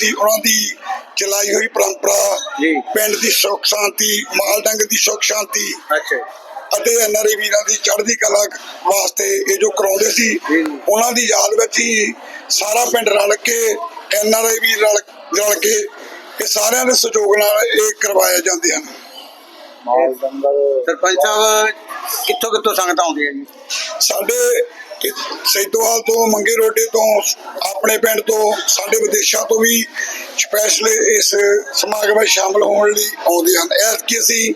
ਸੀ ਉਹਨਾਂ ਦੀ ਚਲਾਈ ਹੋਈ ਪਰੰਪਰਾ। ਪਿੰਡ ਦੀ ਸੁੱਖ ਸ਼ਾਂਤੀ ਮਾਲ ਡੰਗ ਦੀ ਸੁੱਖ ਸ਼ਾਂਤੀ ਅੱਛਾ ਅਤੇ ਐਨਆਰਆਈ ਵੀਰਾਂ ਦੀ ਚੜ੍ਹਦੀ ਕਲਾ ਵਾਸਤੇ ਇਹ ਜੋ ਕਰਾਉਂਦੇ ਸੀ। ਉਹਨਾਂ ਦੀ ਯਾਦ ਵਿੱਚ ਹੀ ਸਾਰਾ ਪਿੰਡ ਰਲ ਕੇ ਐਨਆਰਆਈ ਵੀਰ ਰਲ ਰਲ ਕੇ ਇਹ ਸਾਰਿਆਂ ਦੇ ਸਹਿਯੋਗ ਨਾਲ ਇਹ ਕਰਵਾਏ ਜਾਂਦੇ ਹਨ ਸਰਪੰਚ ਸਾਹਿਬ ਕਿੱਥੋਂ ਕਿੱਥੋਂ ਸੰਗਤਾਂ ਆਉਂਦੀਆਂ ਜੀ ਸਾਡੇ ਸੈਦੋਵਾਲ ਤੋਂ ਮੰਗੇ ਰੋਡੇ ਤੋਂ, ਆਪਣੇ ਪਿੰਡ ਤੋਂ, ਸਾਡੇ ਵਿਦੇਸ਼ਾਂ ਤੋਂ ਵੀ ਸਪੈਸ਼ਲ ਇਸ ਸਮਾਗਮ ਵਿੱਚ ਸ਼ਾਮਲ ਹੋਣ ਲਈ ਆਉਂਦੇ ਹਨ। ਐਤਕੀ ਅਸੀਂ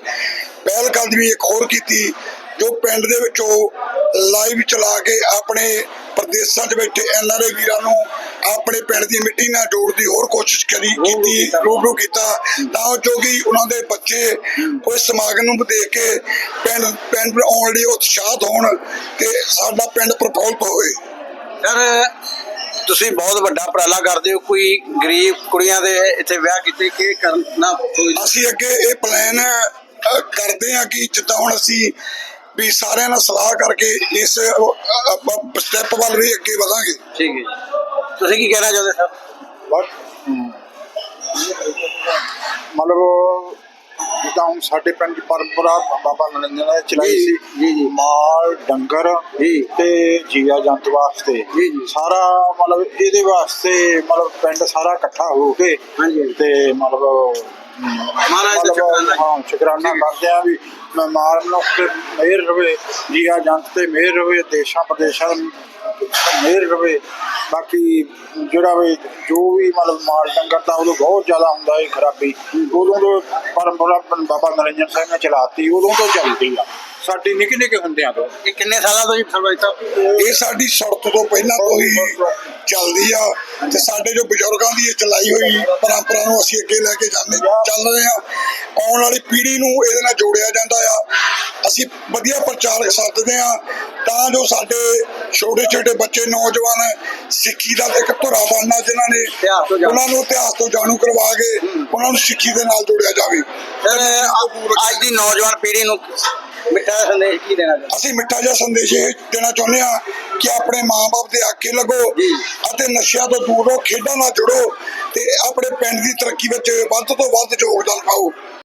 ਪਹਿਲ ਕਦਮੀ ਇੱਕ ਹੋਰ ਕੀਤੀ, ਜੋ ਪਿੰਡ ਦੇ ਵਿੱਚੋਂ ਲਾਈਵ ਚਲਾ ਕੇ ਆਪਣੇ ਪ੍ਰਦੇਸ਼ਾਂ 'ਚ ਬੈਠੇ ਐਨਆਰਏ ਵੀਰਾਂ ਨੂੰ ਆਪਣੇ ਪਿੰਡ ਦੀ ਮਿੱਟੀ ਨਾਲ ਜੋੜਨ ਦੀ ਹੋਰ ਕੋਸ਼ਿਸ਼ ਕਰੀ ਕੀਤੀ। ਰੂਬਰੂ ਕੀਤਾ। ਤਾਂ ਜੋ ਕਿ ਉਹਨਾਂ ਦੇ ਬੱਚੇ ਉਸ ਸਮਾਗਮ ਨੂੰ ਦੇਖ ਕੇ ਪਿੰਡ ਪਿੰਡ ਆਉਣ ਲਈ ਉਤਸ਼ਾਹਤ ਹੋਣ ਤੇ ਸਾਡਾ ਪਿੰਡ ਪ੍ਰਫੁੱਲਤ ਹੋਵੇ। ਸਰ ਤੁਸੀਂ ਬਹੁਤ ਵੱਡਾ ਉਪਰਾਲਾ ਕਰਦੇ ਹੋ। ਕੋਈ ਗਰੀਬ ਕੁੜੀਆਂ ਦੇ ਇੱਥੇ ਵਿਆਹ ਕੀਤੇ ਕੀ ਕਰਨਾ? ਅਸੀਂ ਅੱਗੇ ਇਹ ਪਲਾਨ ਕਰਦੇ ਹਾਂ ਕਿ ਜਿੱਦਾਂ ਹੁਣ ਅਸੀਂ ਵੀ ਸਾਰਿਆਂ ਨਾਲ ਸਲਾਹ ਕਰਕੇ ਇਸ ਸਟੈਪ ਵੱਲ ਵੀ ਅੱਗੇ ਵਧਾਂਗੇ ਠੀਕ ਹੈ ਜੀ। ਤੁਸੀਂ ਕੀ ਕਹਿਣਾ ਚਾਹੁੰਦੇ ਸਰ ਬਸ ਮਤਲਬ ਜਿੱਦਾਂ ਹੁਣ ਸਾਡੇ ਪਿੰਡ ਦੀ ਪਰੰਪਰਾ ਬਾਬਾ ਨਰਿੰਦਰ ਨੇ ਚਲਾਈ ਸੀ ਜੀ, ਜੀ। ਮਾਲ ਡੰਗਰ ਜੀ। ਤੇ ਜੀਆ ਜੰਤ ਵਾਸਤੇ ਜੀ, ਜੀ। ਸਾਰਾ ਮਤਲਬ ਇਹਦੇ ਵਾਸਤੇ ਮਤਲਬ ਪਿੰਡ ਸਾਰਾ ਇਕੱਠਾ ਹੋ ਕੇ ਹਾਂਜੀ। ਤੇ ਮਤਲਬ ਮਹਾਰਾਜ ਦਾ ਸ਼ੁਕਰਾਨਾ। ਹਾਂ ਸ਼ੁਕਰਾਨਾ। ਕਰਦੇ ਆ ਵੀ ਮੈਂ ਮਾਲ ਨੂੰ ਤੇ ਮਿਹਰ ਰਵੇ ਜੀਆ ਜੰਤ ਤੇ ਮਿਹਰ ਰਵੇ ਦੇਸ਼ਾਂ ਪ੍ਰਦੇਸ਼ਾਂ ਮਿਹਰ ਰਵੇ। ਬਾਕੀ ਜਿਹੜਾ ਵੀ ਜੋ ਵੀ ਮਤਲਬ ਮਾਲ ਡੰਗਰ ਦਾ ਉਦੋਂ ਬਹੁਤ ਜ਼ਿਆਦਾ ਹੁੰਦਾ ਹੈ ਖਰਾਬੀ। ਉਦੋਂ ਤੋਂ ਪਰੰਪਰਾ ਬਾਬਾ ਨਰਿੰਦਰ ਸਿੰਘ ਨੇ ਚਲਾਤੀ ਉਦੋਂ ਤੋਂ ਚੱਲਦੀ ਆ। ਸਾਡੀ ਨਿੱਕੇ ਨਿੱਕੇ ਹੁੰਦਿਆਂ ਤੋਂ। ਇਹ ਕਿੰਨੇ ਸਾਲਾਂ ਤੋਂ ਜੀ ਸਰਪੰਚ ਸਾਹਿਬ ਇਹ ਸਾਡੀ ਸੁਰਤ ਤੋਂ ਪਹਿਲਾਂ ਤੋਂ ਹੀ। ਚੱਲਦੀ ਆ ਤੇ ਸਾਡੇ ਜੋ ਬਜ਼ੁਰਗਾਂ ਦੀ ਇਹ ਚਲਾਈ ਹੋਈ ਪਰੰਪਰਾ ਨੂੰ ਅਸੀਂ ਅੱਗੇ ਲੈ ਕੇ ਜਾਂਦੇ ਚੱਲ ਰਹੇ ਆ। ਆਉਣ ਵਾਲੀ ਪੀੜ੍ਹੀ ਨੂੰ ਇਹਦੇ ਨਾਲ ਜੋੜਿਆ ਜਾਂਦਾ ਆ। ਅਸੀਂ ਵਧੀਆ ਪ੍ਰਚਾਰਕ ਸੱਦਦੇ ਆ। ਤਾਂ ਜੋ ਸਾਡੇ ਛੋਟੇ ਛੋਟੇ ਬੱਚੇ ਨੌਜਵਾਨ ਸਿੱਖੀ ਦਾ ਇੱਕ ਧੁਰਾ ਬਣਨਾ ਜਿਨ੍ਹਾਂ ਨੇ। ਉਹਨਾਂ ਨੂੰ ਇਤਿਹਾਸ ਤੋਂ ਜਾਣੂ ਕਰਵਾ ਕੇ ਉਹਨਾਂ ਨੂੰ ਸਿੱਖੀ ਦੇ ਨਾਲ ਜੋੜਿਆ ਜਾਵੇ। ਅੱਜ ਦੀ ਨੌਜਵਾਨ ਪੀੜ੍ਹੀ ਨੂੰ ਮਿੱਠਾ ਸੰਦੇਸ਼ ਕੀ ਦੇਣਾ ਚਾਹੁੰਦੇ ਅਸੀਂ ਮਿੱਠਾ ਜਿਹਾ ਸੰਦੇਸ਼ ਇਹ ਦੇਣਾ ਚਾਹੁੰਦੇ ਹਾਂ ਕਿ ਆਪਣੇ ਮਾਪੇ ਦੇ ਆਕੇ ਲੱਗੋ। ਅਤੇ ਨਸ਼ਿਆਂ ਤੋਂ ਦੂਰ ਰਹੋ ਖੇਡਾਂ ਨਾਲ ਜੁੜੋ ਤੇ ਆਪਣੇ ਪਿੰਡ ਦੀ ਤਰੱਕੀ ਵਿੱਚ ਵੱਧ ਤੋਂ ਵੱਧ ਯੋਗਦਾਨ ਪਾਓ